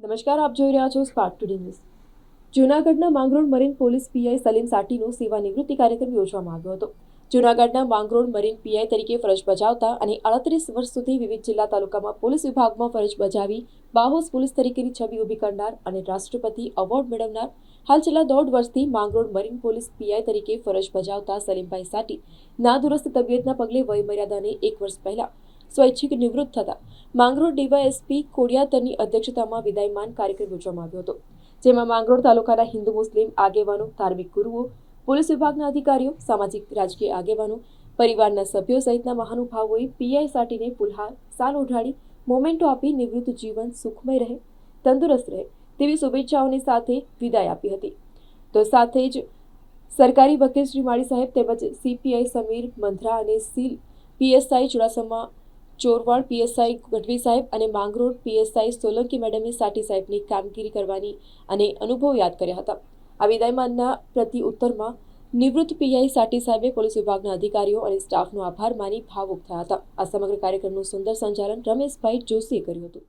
નમસ્કાર, આપ જોઈ રહ્યા છો સ્પાર્ક ટુડે ન્યૂઝ જૂનાગઢના Mangrol marine police PI Salim સાટીનો સેવા નિવૃત્તિ કાર્યક્રમ યોજવામાં આવ્યો હતો. જૂનાગઢના માંગરોળ મરીન પીઆઈ તરીકે ફરજ બજાવતા અને અડત્રીસ વર્ષ સુધી વિવિધ જિલ્લા તાલુકામાં પોલીસ વિભાગમાં ફરજ બજાવી બાહોસ પોલીસ તરીકેની છબી ઊભી કરનાર અને રાષ્ટ્રપતિ એવોર્ડ મેળવનાર, હાલ છેલ્લા દોઢ વર્ષથી માંગરોળ મરીન પોલીસ પીઆઈ તરીકે ફરજ બજાવતા સલીમભાઈ સાટી નાદુરસ્ત તબિયતના પગલે વયમર્યાદાને એક વર્ષ પહેલા સ્વૈચ્છિક નિવૃત્ત થતા માંગરોળ ડીવાયએસપી કોડિયાતરની અધ્યક્ષતામાં વિદાયમાન કાર્યક્રમ યોજવામાં આવ્યો હતો, જેમાં માંગરોળ તાલુકાના હિન્દુ મુસ્લિમ આગેવાનો, ધાર્મિક ગુરુઓ, પોલીસ વિભાગના અધિકારીઓ, સામાજિક રાજકીય આગેવાનો, પરિવારના સભ્યો સહિતના મહાનુભાવોએ પીઆઈ સાટીને પુલહાર સાલ ઓઢાડી, મોમેન્ટો આપી નિવૃત્ત જીવન સુખમય રહે, તંદુરસ્ત રહે તેવી શુભેચ્છાઓની સાથે વિદાય આપી હતી. તો સાથે જ સરકારી વકીલ શ્રી માળી સાહેબ તેમજ સીપીઆઈ સમીર મંધરા અને seal PSI Chudasama Chorwad PSI Gadhvi સાહેબ અને માંગરોળ પીએસઆઈ સોલંકી મેડમે સાટી સાહેબની કામગીરી કરવાની અને અનુભવ યાદ કર્યા હતા. આ વિદાયમાનના પ્રતિ ઉત્તરમાં નિવૃત્ત પીઆઈ સાટી સાહેબે પોલીસ વિભાગના અધિકારીઓ અને સ્ટાફનો આભાર માની ભાવુક થયા હતા. આ સમગ્ર કાર્યક્રમનું સુંદર સંચાલન રમેશભાઈ જોશીએ કર્યું હતું.